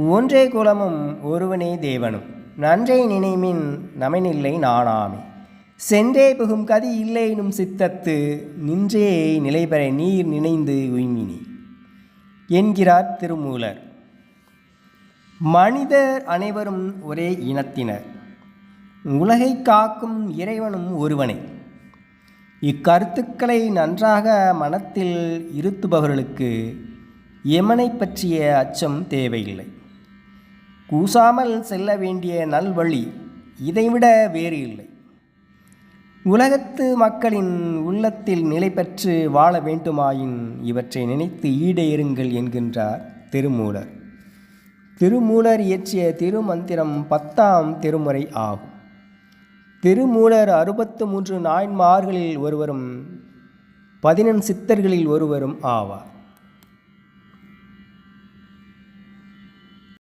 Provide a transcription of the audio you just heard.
ஒன்றே குலமும் ஒருவனே தேவனும். நன்றே நினைமின் நமனில்லை நாணாமே சென்றே புகும் கதி இல்லைனும் சித்தத்து நின்றே நிலைபெற நீர் நினைந்து உய்மினி. என்கிறார் திருமூலர். மனிதர் அனைவரும் ஒரே இனத்தினர். உலகை காக்கும் இறைவனும் ஒருவனே. இக்கருத்துக்களை நன்றாக மனத்தில் இருத்துபவர்களுக்கு எமனை பற்றிய அச்சம் தேவையில்லை. கூசாமல் செல்ல வேண்டிய நல்வழி இதைவிட வேறு இல்லை. உலகத்து மக்களின் உள்ளத்தில் நிலை பெற்று வாழ வேண்டுமாயின் இவற்றை நினைத்து ஈடேறுங்கள் என்கின்றார் திருமூலர். திருமூலர் இயற்றிய திருமந்திரம் பத்தாம் திருமுறை ஆகும். திருமூலர் அறுபத்து மூன்று நாயன்மார்களில் ஒருவரும் பதினெண் சித்தர்களில் ஒருவரும் ஆவார்.